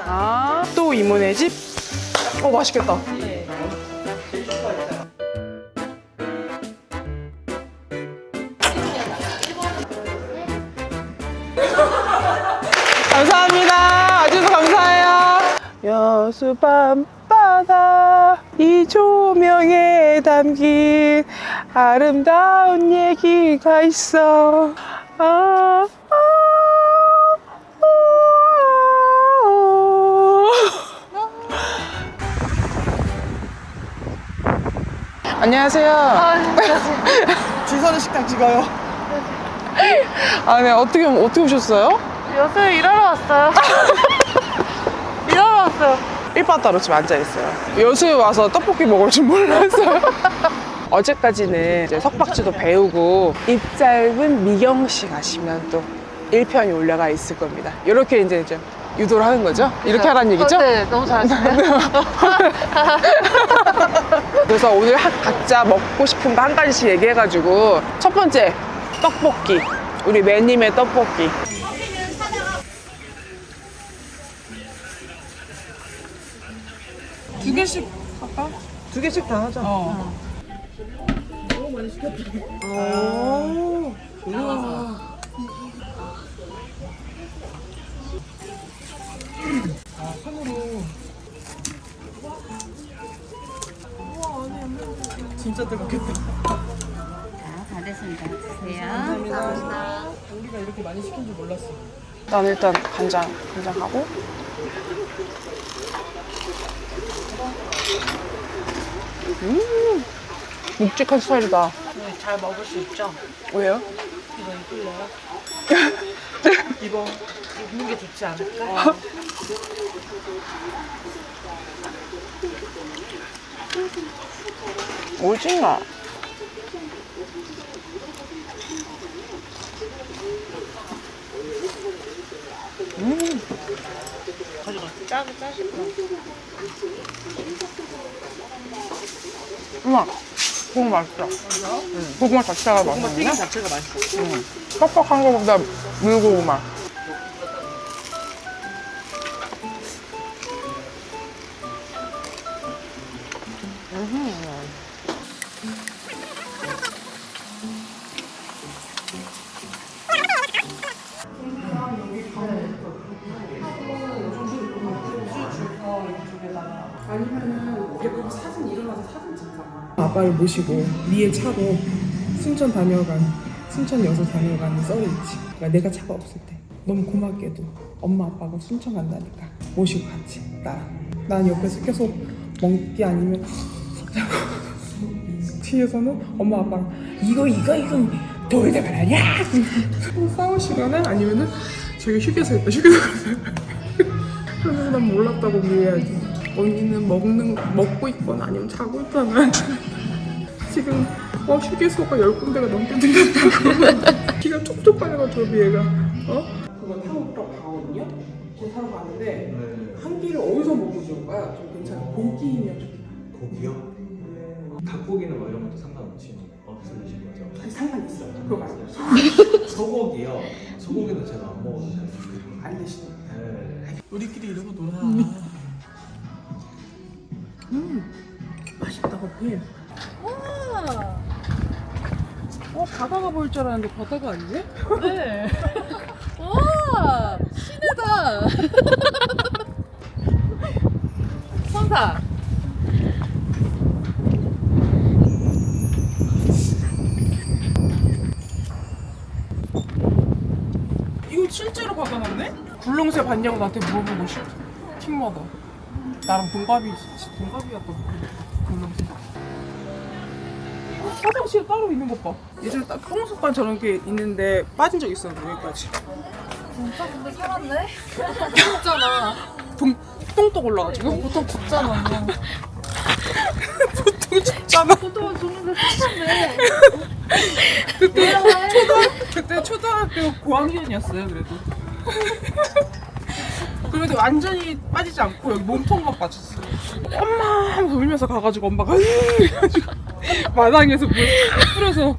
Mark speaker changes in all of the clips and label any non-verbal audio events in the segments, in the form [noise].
Speaker 1: 아, 또 이모네 집? 어, 맛있겠다. [laughs] 감사합니다. 아주도 감사해요. 여수 밤바다 이 조명에 담긴 아름다운 얘기가 있어. 아, 안녕하세요. [laughs] 지선의 식당 찍어요. 아, 네. 어떻게, 어떻게 오셨어요?
Speaker 2: 여수 일하러 왔어요. [laughs] 일하러 왔어요.
Speaker 1: 일바따로 지금 앉아있어요. 여수에 와서 떡볶이 먹을 줄 몰랐어요. [laughs] 어제까지는 이제 석박지도 배우고 입 짧은 미경 씨 가시면 또 1편이 올라가 있을 겁니다. 이렇게 이제 좀 유도를 하는 거죠? 이렇게 하라는 얘기죠?
Speaker 2: 어, 네, 너무 잘하시네요. [laughs]
Speaker 1: 그래서 오늘 한- 각자 먹고 싶은 거 한 가지씩 얘기해가지고 첫 번째 떡볶이 우리 매님의 떡볶이 두 개씩 할까? 두 개씩 다 하자 어. 너무 많이 시켰다 오, 우와. 아, 손으로 진짜 뜨겁겠다
Speaker 3: 자, 다 됐습니다. 드세요.
Speaker 1: 우리가 이렇게 많이 시킨 줄 몰랐어. 난 일단 간장, 간장하고. 음, 묵직한 스타일이다.
Speaker 2: 잘 먹을 수 있죠?
Speaker 1: 왜요?
Speaker 2: 이거 입을래요? [laughs] 이거 입는 게 좋지 않을까? [laughs]
Speaker 1: 오징어.
Speaker 2: 가져가. 짜고 짜시고.
Speaker 1: 우와, 고구마 맛있다. 응. 고구마 자체가 맛있네.
Speaker 2: 자체가 맛있어.
Speaker 1: 뻑뻑한 거보다 물고구마. 모시고 니에 차고 순천 다녀간 순천 여수 다녀가는 썰이 있지. 그러니까 내가 차가 없을 때 너무 고맙게도 엄마 아빠가 순천 간다니까 모시고 갔지 나랑. 난 옆에서 계속 먹기 아니면 자고 [laughs] 뒤에서는 엄마 아빠랑 이거 이거 이거 말아냐 싸울 시간에 아니면은 저기 휴게소 있다 휴게소 그래서 난 몰랐다고 이해해야지. 언니는 먹는 먹고 있거나 아니면 자고 있잖아. [laughs] 지금 어 휴게소가 열 군데가 넘게 들렸다고. [laughs] 기가 촉촉 빨려가지고 얘가 어? 그거 타고 가거든요. 제 타러 가는데 한 끼를 어디서 먹어준 거야? 좀 괜찮아. 고기면 좋겠다.
Speaker 4: 고기요? 닭고기는 뭐 이런 것도 상관없이 없으신 거죠?
Speaker 1: 아니 상관 있어. 그거 말고 [laughs]
Speaker 4: 소고기요? 소고기는 제가 안 먹어서 잘 모르겠어요.
Speaker 1: 안 되시네.
Speaker 4: 네.
Speaker 1: 우리끼리 이러고 놀아. 음, 맛있다 커피. 어 바다가 보일 줄 알았는데 바다가 아니네?
Speaker 2: 네. [laughs] 와, 시내다. [laughs] 선사.
Speaker 1: 이거 실제로 박아놨네? 굴렁쇠 봤냐고 나한테 물어보고 싶어. 팀마다. 나랑 동갑이, 동갑이었던 굴렁쇠. 어, 화장실 따로 있는 것 봐. 예전에 딱 똥속반 저런 게 있는데 빠진 적 있었는데 여기까지.
Speaker 2: 진짜 근데 살았네.
Speaker 1: 동, 똥떡 올라가지고.
Speaker 2: 보통 죽잖아.
Speaker 1: 보통 죽잖아.
Speaker 2: 보통은 죽는데 살았네.
Speaker 1: 그때 초등 그때 초등학교 고학년이었어요 그래도. [laughs] 그래도 완전히 빠지지 않고 여기 몸통만 빠졌어. 엄마 하면서 울면서 가가지고 엄마가 [laughs] 마당에서 물 뿌려서.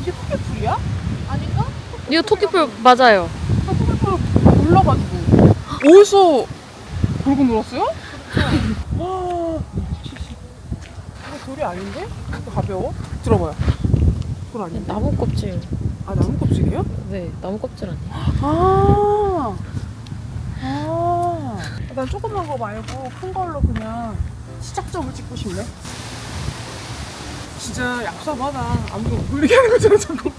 Speaker 1: 이게 흑개풀이야?
Speaker 3: 이거 토끼풀 맞아요.
Speaker 1: 올라가지고. 어디서 그러고 놀았어요? 와, 이거 돌이 아닌데? 가벼워? 들어봐요. 돌 아닌데?
Speaker 3: 나무 껍질.
Speaker 1: 아, 나무 껍질이에요?
Speaker 3: 네, 나무 껍질 아니에요.
Speaker 1: 아. 아. 난 조그만 거 말고 큰 걸로 그냥 시작점을 찍고 싶네. 진짜 얍삽하다. 아무도 못 놀리게 하는 거잖아, 저거.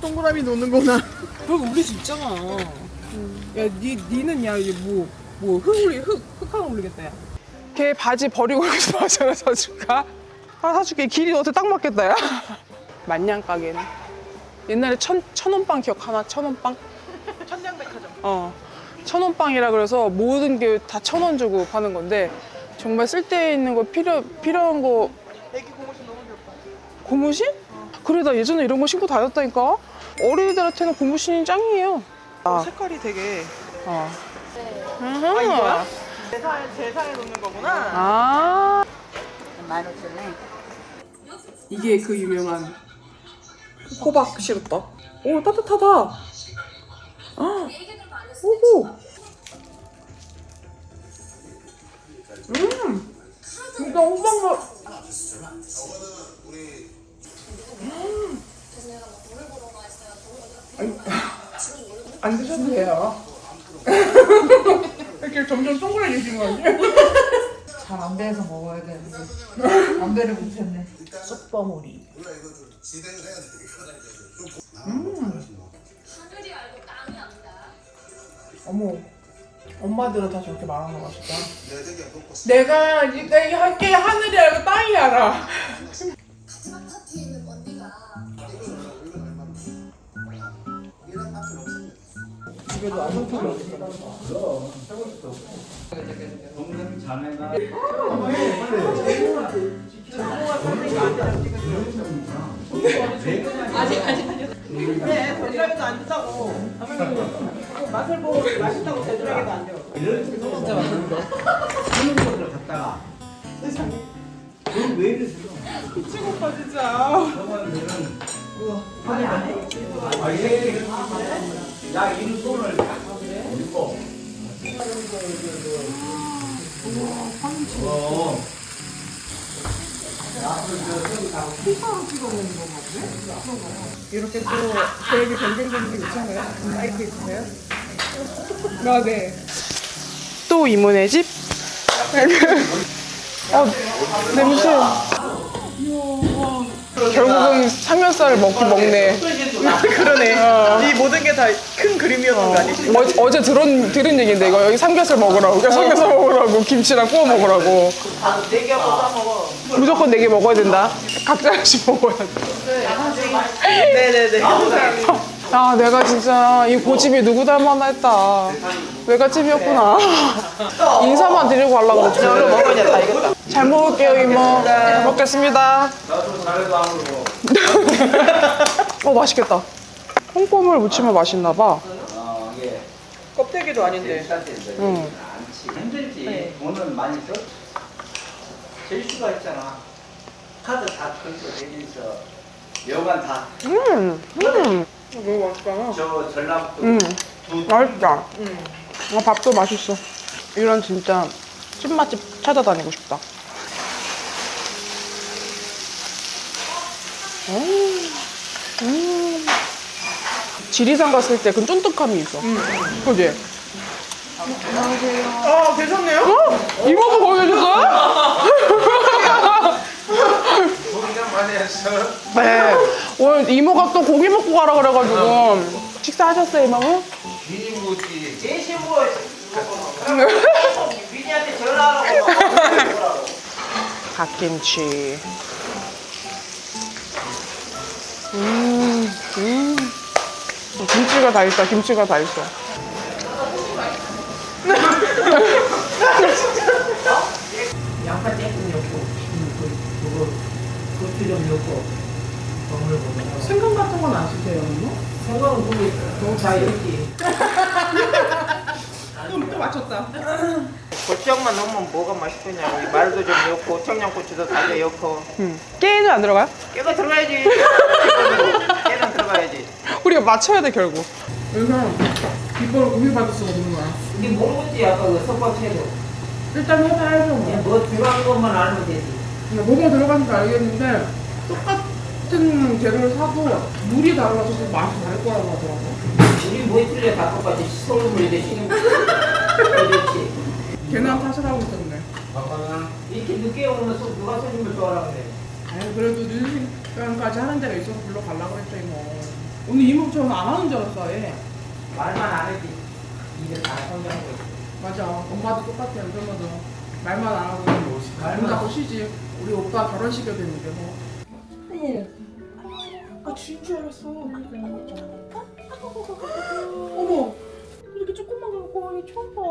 Speaker 1: 동그라미 노는구나. 그리고 우리 집 있잖아. 야, 니, 니는 야, 이게 뭐, 뭐, 흙 올리, 흙, 흙 하나 올리겠다, 야. 걔 바지 버리고 바지 [laughs] 하나 사줄까? 하나 사줄게. 길이 너한테 딱 맞겠다, 야. 만냥 가게네. 옛날에 천, 천원빵 기억하나? 천원빵? 천냥백화점. 어. 천원빵이라 그래서 모든 게 다 천 원 주고 파는 건데 정말 쓸데 있는 거 필요, 필요한 거. 애기 고무신 너무 귀엽다. 고무신? 그래, 나 예전에 이런 거 신고 다녔다니까? 어린이들한테는 고무신이 짱이에요. 아.
Speaker 5: 색깔이 되게
Speaker 1: 어.
Speaker 5: 아 이거야? 제사에 제사에 놓는 거구나.
Speaker 1: 아.
Speaker 3: 15,000원.
Speaker 1: 이게 그 유명한 호박 시루떡. 오 따뜻하다. 아, 오호. 음, 진짜 호박 맛. 음. 아니, 안 드셔도 돼요. [laughs] 이렇게 점점 동그라지신 거 아니에요? [laughs]
Speaker 2: 잘 안 배서 먹어야 되는데 안 배를 못했네.
Speaker 1: 쑥버무리. 어머, 엄마들은 다 저렇게 말하는 거 맛있다. 내가 이때 할게 하늘이 알고 땅이 알아. 집에도 아무튼 없어.
Speaker 4: 동생 자매가
Speaker 5: 네, 제주라기도 안 준다고. 맛을 보고 맛있다고 제주라기도 안 줘.
Speaker 4: 한국으로 갔다가 왜 이러세요?
Speaker 5: 미치고파 진짜.
Speaker 4: 저번에는 아 이게 나 이런 손을 입고 어.
Speaker 1: 이렇게 또 계획이 변경되는 게 있잖아요. 사이트 있으세요? 아, 네. 또 이모네 집? 어, 냄새. 결국은 삼겹살을 먹긴 먹네.
Speaker 5: 그러네. 이 모든 게다큰 그림이었던 거?
Speaker 1: 어, 어제 들은, 들은 얘기인데 이거 여기 삼겹살 먹으라고. 그러니까 삼겹살 먹으라고. 김치랑 구워 먹으라고.
Speaker 5: 네개 먹다 먹어.
Speaker 1: 무조건 네 개 먹어야 된다. 각자 하나씩 먹어야 돼.
Speaker 5: 네네네.
Speaker 1: 아, 내가 진짜 이 고집이 누구 닮았나 했다. 외갓집이었구나. 인사만 드리고 가려고 그랬지.
Speaker 5: 이거.
Speaker 1: 잘 먹을게요, 이모. 잘 먹겠습니다.
Speaker 4: 나도 잘해도
Speaker 1: 어, 맛있겠다. 콩고물 무치면 맛있나 봐.
Speaker 5: 껍데기도 아닌데.
Speaker 1: 응.
Speaker 4: 힘들지 돈은 많이 써질 수가 있잖아 카드 다 긁고 내면서 여관 다
Speaker 1: 음, 음. 너무 맛있다.
Speaker 4: 저 전라북도
Speaker 1: 음,
Speaker 4: 두
Speaker 1: 맛있다. 아, 밥도 맛있어. 이런 진짜 찐맛집 찾아다니고 싶다. 음, 음. 지리산 갔을 때 그 쫀득함이 있어. 그지?
Speaker 5: 아 괜찮네요.
Speaker 1: 어? 이모도 거기 계셨어요?
Speaker 4: 고기가 많이 했어
Speaker 1: 네. 오늘 이모가 또 고기 먹고 가라 그래가지고. 식사하셨어요, 이모는?
Speaker 4: 비니 묻지
Speaker 5: 제시 뭐 미니한테 전화하라고. 막 [laughs]
Speaker 1: 갓김치. 음, 음. 김치가 다 있다, 김치가 다 있어.
Speaker 5: 양파 조금 넣고 그거 고추 좀 넣고 버무려 보면
Speaker 1: 생강 같은 건 안 쓰세요?
Speaker 5: 생강은 거기 다 있지.
Speaker 1: 또, 또 맞췄다.
Speaker 5: 고추장만 넣으면 뭐가 맛있겠냐. 우리 말도 좀 넣고 청양고추도 다져 넣고.
Speaker 1: 음. 깨는 안 들어가요?
Speaker 5: 깨가 들어가야지. [laughs] 깨는 들어가야지.
Speaker 1: 우리가 맞춰야 돼 결국. 그래서 이걸 고민 받을 수가 없는 거야.
Speaker 5: 이게 모르겠지 아까 그 석박채도.
Speaker 1: 일단 해봐야죠. 뭐.
Speaker 5: 그냥 뭐 들어간 것만 알면 되지.
Speaker 1: 그냥 뭐가 들어간지 알겠는데 똑같은 재료를 사도 물이 달라서 그 맛이 다를 거라고 하더라고.
Speaker 5: 우리 뭐다 똑같이 서울물이 대신 그렇지.
Speaker 1: 걔는 탓을 하고 있었네.
Speaker 5: 이렇게 늦게 오면 소- 누가 손님을 좋아하라 그래.
Speaker 1: 아유 그래도 늦은 시간까지 하는 데가 있어서 불러가려고 그랬죠 이모. 오늘 이모 저는 안 하는 줄 알았어 얘.
Speaker 5: 말만 안 했지. 일을 다 성장하고 있어.
Speaker 1: 맞아. 엄마도 똑같아요. 엄마도 말만 안 하고 말만. 하고 쉬지. 우리 오빠 결혼식에 됐는데 뭐. 아 주인 줄 알았어. 어머. 이렇게 조금만 갖고 와이 처음 봐.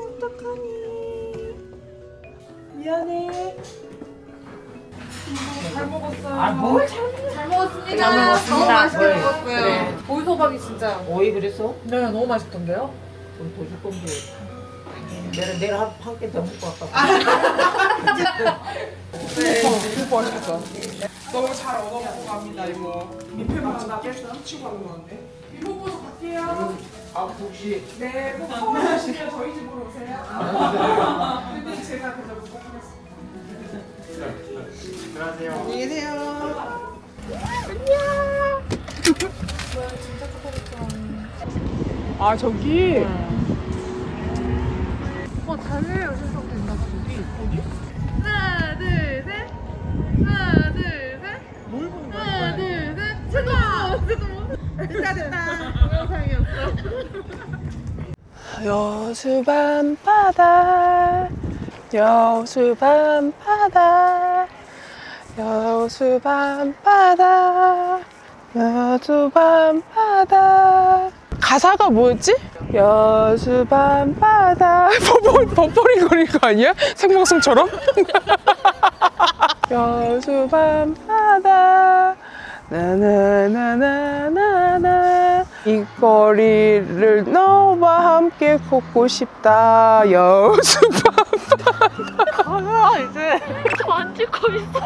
Speaker 1: 어떡하니. 미안해. 잘 먹었어요.
Speaker 5: 아,
Speaker 2: 뭘잘 먹었습니다.
Speaker 3: 잘 먹었습니다.
Speaker 2: 너무 맛있게
Speaker 5: 뭘.
Speaker 2: 먹었고요.
Speaker 5: 그래.
Speaker 2: 보이소박이 진짜.
Speaker 5: 오이 그랬어?
Speaker 2: 네, 너무 맛있던데요?
Speaker 5: 우리 도시 건데. 내가 내일 한한개더 먹고 갈까?
Speaker 1: 네. 오빠 맛있겠다. 너무 잘 얻어먹고 갑니다 이모. 밑에만 나 뺐어. 치고 가는 건데. 이모 보고 갈게요.
Speaker 5: 아 혹시
Speaker 1: 네, 꼭 서울하시면 저희 집으로 오세요. 근데 제가 그저 꼭 하겠습니다.
Speaker 5: 안녕하세요.
Speaker 1: 안녕히 계세요. 아 저기
Speaker 2: 어, 달려요. 세상도 있나 봐. 어디? 어디? 하나, 둘, 셋. 하나, 둘, 셋.
Speaker 1: 뭘 보는 거야?
Speaker 2: 하나, 둘, 셋. 최고! 최고! 됐다, 됐다. 동영상이었어.
Speaker 1: 여수 밤바다 여수 밤바다 여수 밤바다 여수 밤바다. 가사가 뭐였지? 여수 밤바다. [laughs] 버버, 버버링거릴 거 아니야? 생방송처럼? [laughs] 여수 밤바다. 나나나나나나. 이 거리를 너와 함께 걷고 싶다. 여수
Speaker 3: 아 이제 안 찍고 있어.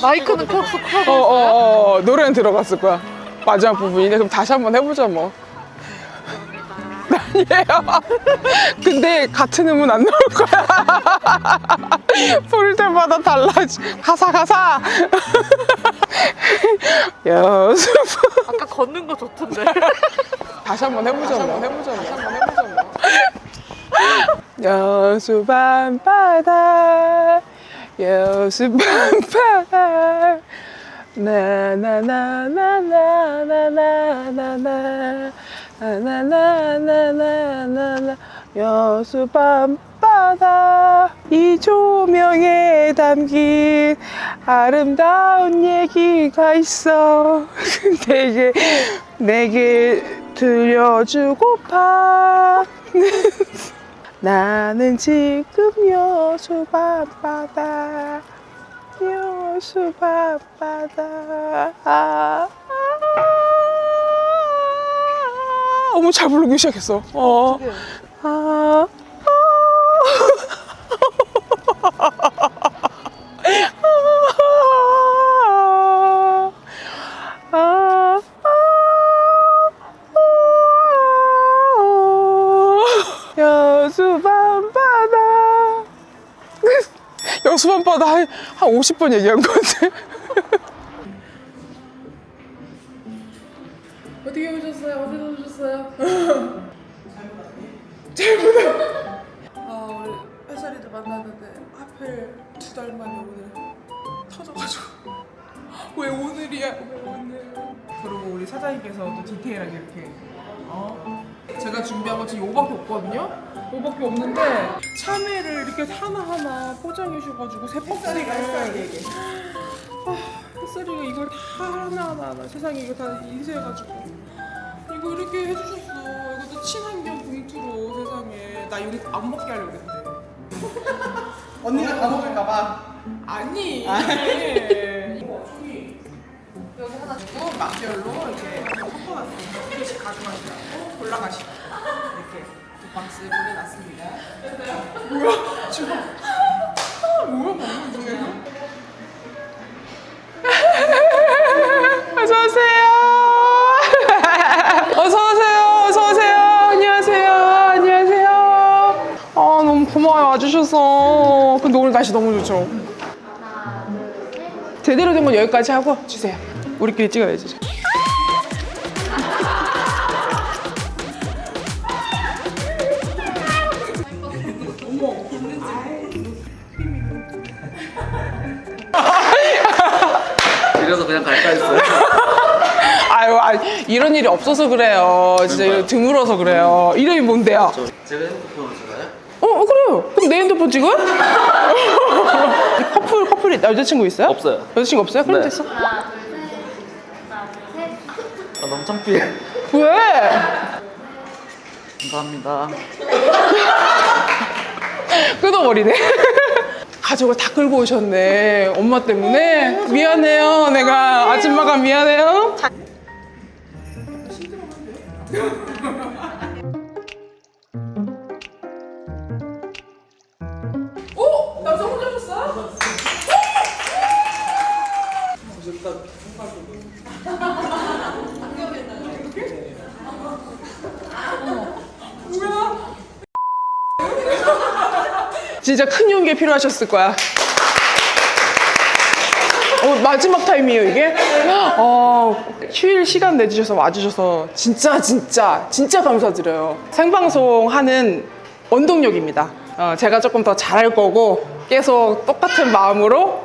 Speaker 3: 마이크는 켜서 켜.
Speaker 1: 어어 어 노래는 들어갔을 거야. 마지막 부분인데 그럼 다시 한번 해보자 뭐. 아니에요. 근데 같은 음은 안 나올 거야. [laughs] 부를 때마다 달라지. 가사 가사 여수
Speaker 3: 아까 걷는 거 좋던데.
Speaker 1: 다시 한번 해보자 뭐 해보자 뭐 한번 해보자 뭐 여수 밤바다 여수 밤바다 나나나나나나나나나 나나나나나나나 여수 밤 바다 이 조명에 담긴 아름다운 얘기가 있어. [laughs] 내게 내게 들려주고파. [laughs] 나는 지금 여수 밤바다. 여수 밤바다. 아, 아, 어머 잘 부르기 시작했어. 어. 아, 아, 아, 아, 여수 밤바다 여수 밤바다 한, 한 50번 얘기한 것 같아
Speaker 2: 어떻게 오셨어요? 어디서 오셨어요?
Speaker 1: 아 하필 두 달 만에 오늘 터져가지고. [laughs] 왜 오늘이야? 왜 오늘? 그리고 우리 사장님께서 또 디테일하게 이렇게. 어? 제가 준비한 거 지금 요밖에 없거든요? 요밖에 없는데 참외를 이렇게 하나하나 포장해 주셔가지고 새박스리가 아 햇살이가 이걸 다 하나하나 하나 세상에 이거 다 인쇄해가지고. 이거 이렇게 해주셨어. 이것도 친환경 봉투로 세상에. 나 이거 안 먹게 하려고 그랬대 [laughs] 언니가 다 먹을까 봐 아니 여기 하나 주고 맛별로 이렇게 섞어놨어요. 한 개씩 가져가시라고 골라가시고 이렇게 두 박스 보내놨습니다. 뭐야? 지금 뭐야 방금 중에서? 날씨 너무 좋죠. 제대로 된 건 여기까지 하고 주세요. 우리끼리 찍어야지.
Speaker 6: 이래서 그냥 갈까 했어요. [laughs]
Speaker 1: 아유, 아, 이런 일이 없어서 그래요. 진짜 이거 드물어서 그래요. 이름이 뭔데요?
Speaker 6: 저 제가 핸드폰을 주나요?
Speaker 1: 어, 그래요. 그럼 내 핸드폰 찍어요? [laughs] 커플, 커플이 여자친구 있어요?
Speaker 6: 없어요.
Speaker 1: 여자친구 없어요? 그럼
Speaker 6: 네.
Speaker 1: 됐어.
Speaker 3: 하나, 둘, 셋. 하나, 둘, 셋.
Speaker 6: 아, 너무 창피해.
Speaker 1: 왜?
Speaker 6: 감사합니다. [laughs]
Speaker 1: 끊어버리네. [laughs] 가족을 다 끌고 오셨네. 엄마 때문에. 미안해요. 내가 아줌마가 미안해요. 오! 용기 필요하셨을 거야. 어, 마지막 타임이에요, 이게? 어, 휴일 시간 내주셔서 와주셔서 진짜, 진짜, 진짜 감사드려요. 생방송 하는 원동력입니다. 어, 제가 조금 더 잘할 거고, 계속 똑같은 마음으로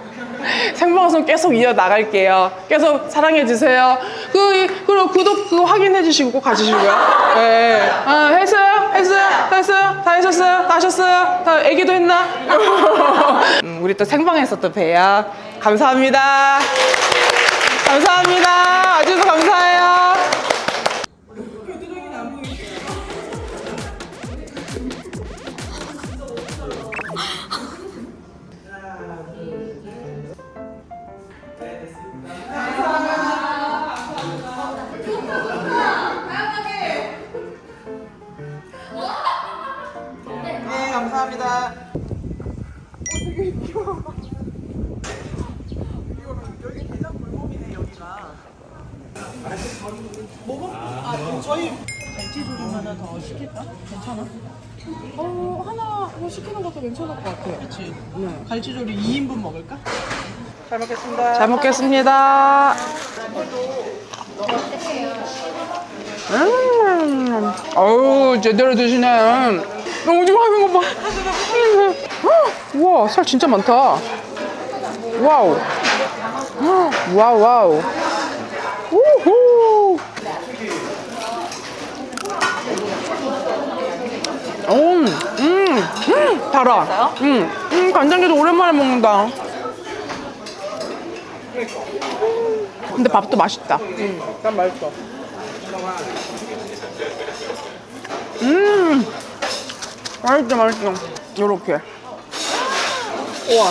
Speaker 1: [laughs] 생방송 계속 이어나갈게요. 계속 사랑해주세요. 그, 그리고 구독 그거 확인해 주시고 꼭 가주시고요. 네. 아, 했어요? 했어요? 했어요? 다 하셨어요? 다 하셨어요? 다 애기도 했나? [laughs] 음, 우리 또 생방에서 또 봬요. 감사합니다. 감사합니다. 와주셔서 감사해요.
Speaker 5: 감사합니다. 더 시킬까? 괜찮아?
Speaker 1: 어, 하나 뭐 시키는 것도 괜찮을 것 같아요.
Speaker 5: 그렇지. 갈치조림 2인분 먹을까? 잘 먹겠습니다.
Speaker 1: 잘 먹겠습니다. 음, 어우, 제대로 드시네. 오징어 하는 거 봐. 우와, 살 진짜 많다. 와우. 와우, 와우. 우후. 음, 음, 음, 달아. 음, 음, 간장게도 오랜만에 먹는다. 근데 밥도 맛있다.
Speaker 5: 응, 난 맛있어.
Speaker 1: 음, 맛있다, 맛있어. 요렇게.
Speaker 5: 우와.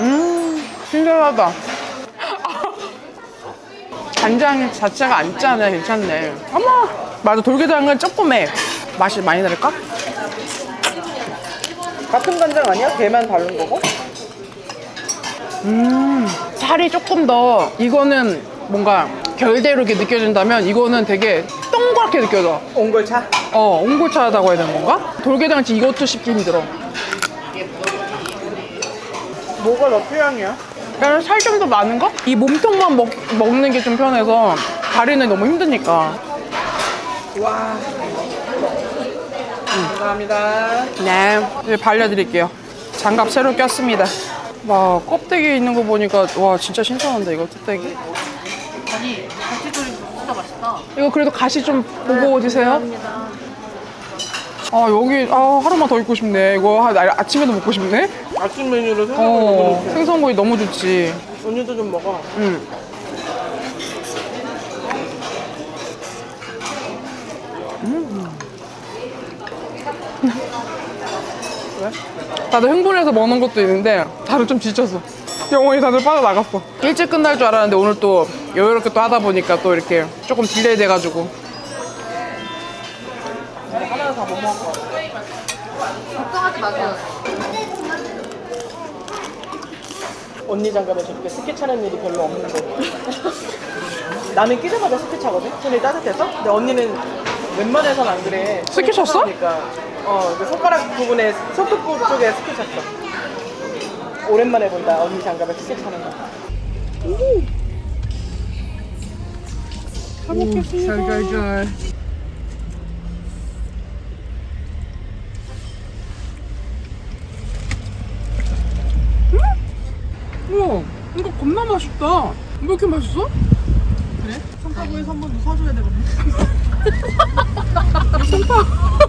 Speaker 1: 음, 신선하다. [laughs] 간장 자체가 안 짜네, 괜찮네. 어머, 맞아, 돌게장은 조금 해. 맛이 많이 다를까?
Speaker 5: 같은 간장 아니야? 걔만 다른 거고?
Speaker 1: 음, 살이 조금 더, 이거는 뭔가 결대로 이렇게 느껴진다면 이거는 되게 동그랗게 느껴져.
Speaker 5: 옹골차?
Speaker 1: 어, 옹골차다고 해야 되는 건가? 돌게장치 이것도 씹기 힘들어.
Speaker 5: 뭐가 더 취향이야?
Speaker 1: 그냥 살좀 더 많은 거? 이 몸통만 먹, 먹는 게 좀 편해서 다리는 너무 힘드니까.
Speaker 5: 와. 감사합니다.
Speaker 1: 네, 이제 발려드릴게요. 장갑 새로 꼈습니다. 와, 껍데기 있는 거 보니까 와 진짜 신선한데 이거 껍데기.
Speaker 3: 아니, 맛있다.
Speaker 1: 이거 그래도 가시 좀 보고 드세요. 아 여기 아 하루만 더 있고 싶네. 이거 하- 나 아침에도 먹고 싶네.
Speaker 5: 아침 메뉴로 생각을
Speaker 1: 어,
Speaker 5: 해보니까
Speaker 1: 생선구이 너무 좋지.
Speaker 5: 언니도 좀 먹어.
Speaker 1: 응. 다들 흥분해서 먹는 것도 있는데 다들 좀 지쳤어. 영혼이 다들 빠져나갔어. 일찍 끝날 줄 알았는데 오늘 또 여유롭게 또 하다 보니까 또 이렇게 조금 딜레이 돼가지고. 하나 다못 먹을 거
Speaker 3: 걱정하지 마세요.
Speaker 5: 언니 장갑에 저렇게 스키 차는 일이 별로 없는데. 나는 끼자마자 스키 차거든? 손이 따뜻해서? 근데 언니는 웬만해선 안 그래.
Speaker 1: 스키 쳤어?
Speaker 5: 그러니까, 어, 그 손가락 부분에, 손톱 부분 쪽에 스키 찼어. 오랜만에 본다, 언니 장갑에 스키 차는 거.
Speaker 1: 잘 먹겠습니다. 잘잘잘. 음? 우와, 이거 겁나 맛있다. 왜 이렇게 맛있어?
Speaker 5: 상타구에서 한 번더 사줘야 되거든.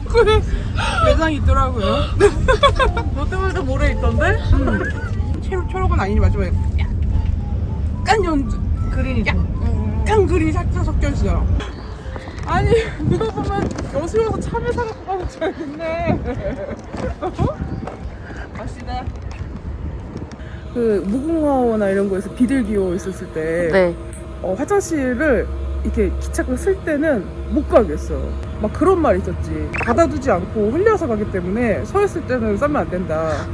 Speaker 1: 그래. [laughs] [laughs] 매장이 있더라고요. [laughs]
Speaker 5: 롯데월드 모래 있던데?
Speaker 1: 초록, 초록은 아니니 마지막에 약간 연
Speaker 5: 그린이
Speaker 1: 약간 그린이 살짝 섞여 있어요. 아니 누가 보면 여수여서 참외 사갖고 가는 줄 알겠네. 맛있다. 그 무궁화호나 이런 거에서 비둘기호 있었을 때
Speaker 3: 네.
Speaker 1: 어, 화장실을 이렇게 기차가 쓸 때는 못 가겠어. 막 그런 말이 있었지. 받아두지 않고 흘려서 가기 때문에 서 있을 때는 싸면 안 된다.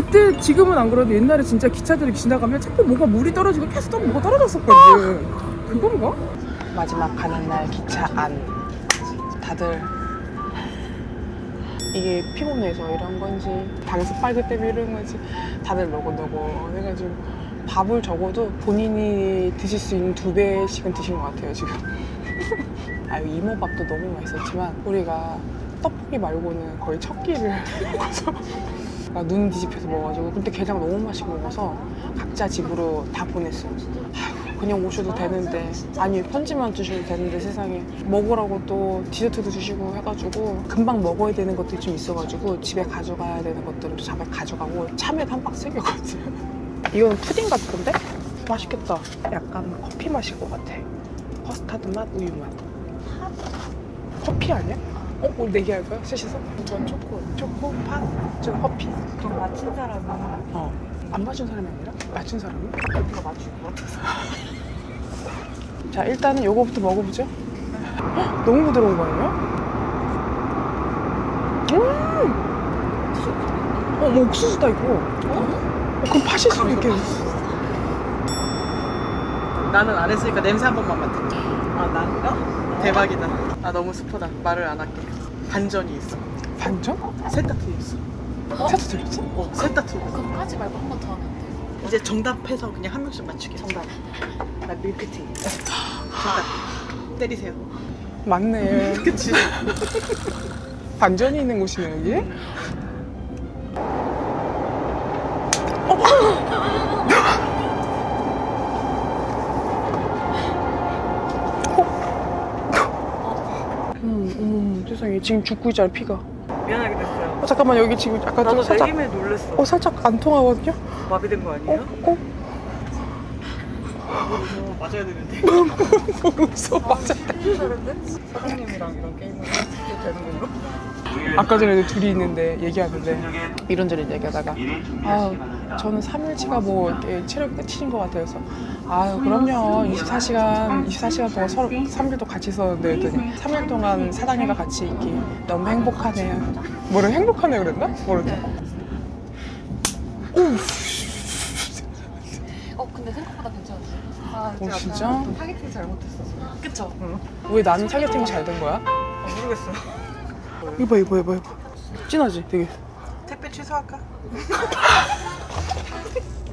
Speaker 1: 그때 지금은 안 그래도 옛날에 진짜 기차들이 지나가면 자꾸 뭐가 물이 떨어지고 계속 또 뭐가 떨어졌었거든. 그건가? 마지막 가는 날 기차 안 다들 이게 피곤해서 이런 건지 방에서 빨기 때문에 이런 건지 다들 너고너고 해가지고 밥을 적어도 본인이 드실 수 있는 두 배씩은 드신 것 같아요 지금 [laughs] 아유 이모밥도 너무 맛있었지만 우리가 떡볶이 말고는 거의 첫 끼를 먹어서 아, 눈 뒤집혀서 먹어가지고. 근데 게장 너무 맛있게 먹어서 각자 집으로 다 보냈어요 아휴, 그냥 오셔도 되는데. 아니 편지만 주셔도 되는데 세상에. 먹으라고 또 디저트도 주시고 해가지고 금방 먹어야 되는 것들이 좀 있어가지고 집에 가져가야 되는 것들은 또 잡아 가져가고 참외도 한 박스 생겨가지고. [laughs] 이건 푸딩 같은데? 맛있겠다. 약간 커피 맛일 것 같아. 커스타드 맛, 우유 맛. 커피 아니야? 어? 우리 내기 할 거야? 셋이서? 전 초코 초코, 팥, 저 커피
Speaker 5: 좀 맞힌 사람은
Speaker 1: 어. 안 맞춘 사람이 아니라 맞춘 사람이?
Speaker 5: 커피가 맞출 것 같아서. [laughs]
Speaker 1: 자 일단은 요거부터 먹어보죠 헉, 너무 부드러운 거 아니야? 음! 어, 뭐 옥수수다 이거 어? 그럼 팥이 있을 수 있겠네
Speaker 5: 나는 안 했으니까 냄새 한 번만 맡을게. 아, 난가? 대박이다. 아, 너무 스포다. 말을 안 할게. 반전이 있어.
Speaker 1: 반전?
Speaker 5: 셋다 틀렸어.
Speaker 1: 차도 들렸어?
Speaker 5: 어, 셋다 틀렸어.
Speaker 3: 그럼 까지 말고 한 번 더 하면 안 돼요?
Speaker 5: 이제 정답해서 그냥 한 명씩 맞추게. 정답. 나 밀크티. 정답. 때리세요.
Speaker 1: 맞네 [laughs]
Speaker 5: 그치?
Speaker 1: 반전이 있는 곳이네 여기 음, 지금 죽고 있잖아 피가.
Speaker 5: 미안하게 됐어요.
Speaker 1: 어, 잠깐만 여기 지금 약간 좀
Speaker 5: 나도
Speaker 1: 살짝
Speaker 5: 내림에 놀랬어.
Speaker 1: 어 살짝 안 통하거든요.
Speaker 5: 마비된 거
Speaker 1: 어,
Speaker 5: 아니에요?
Speaker 1: 어,
Speaker 5: 어, 맞아야 되는데. [laughs]
Speaker 1: 무서워 맞아.
Speaker 5: 사장님이랑 이런 게임을 해도 되는 건가?
Speaker 1: 아까 전에도 둘이 있는데 얘기하는데 이런저런 얘기하다가 아 저는 3일치가 뭐 이렇게 체력 끝인 것 같아요. 그래서 아유 그럼요 24시간 24시간 동안 서로 3일도 같이 있었는데 그랬더니 3일 동안 사장님과 같이 있기 너무 행복하네요. 뭐래 행복하네요 그랬나? 모르겠
Speaker 3: 어 근데 생각보다 괜찮았어요.
Speaker 1: 아오 진짜?
Speaker 3: 타겟팅 잘못했어. 그쵸?
Speaker 1: 왜 나는 타겟팅이 잘 된 거야?
Speaker 5: 아, 모르겠어.
Speaker 1: 이거 봐 이거 봐 이거 봐 진하지 되게
Speaker 5: 택배 취소할까? [laughs]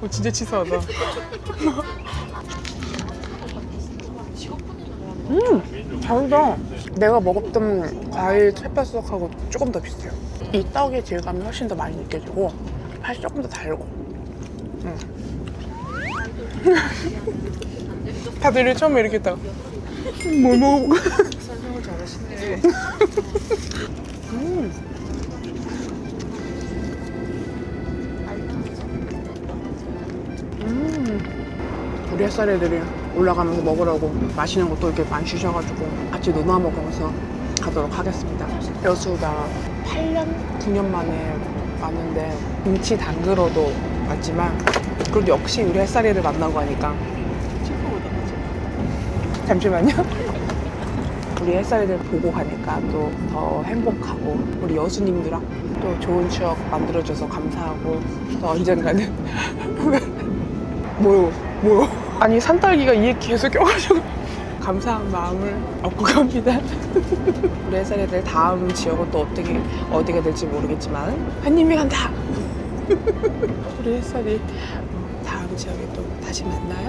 Speaker 1: 어, 진짜 치사하다. 음, 다르다. 내가 먹었던 과일 찰바스하고 조금 더 비슷해요. 이 떡의 질감이 훨씬 더 많이 느껴지고 팥이 조금 더 달고. 음. [laughs] 다들 처음에 이렇게 했다가 뭘 먹어보고
Speaker 5: 설명을 잘하시네. [laughs]
Speaker 1: 음. 우리 햇살 애들이 올라가면서 먹으라고 맛있는 것도 이렇게 많이 주셔가지고 같이 나눠 먹으면서 가도록 하겠습니다. 여수가 8년, 9년 만에 왔는데 김치 담그러도 맞지만 그래도 역시 우리 햇살이를 만나고 하니까 잠시만요. 우리 햇살이들 보고 가니까 또 더 행복하고 우리 여수님들랑 또 좋은 추억 만들어줘서 감사하고 또 언젠가는 [laughs] 뭐요 뭐요 아니 산딸기가 이에 계속 껴가지고 [laughs] 감사한 마음을 얻고 갑니다. [laughs] 우리 햇살이들 다음 지역은 또 어떻게 어디가 될지 모르겠지만 한님이 간다! [laughs] 우리 햇살이 다음 지역에 또 다시 만나요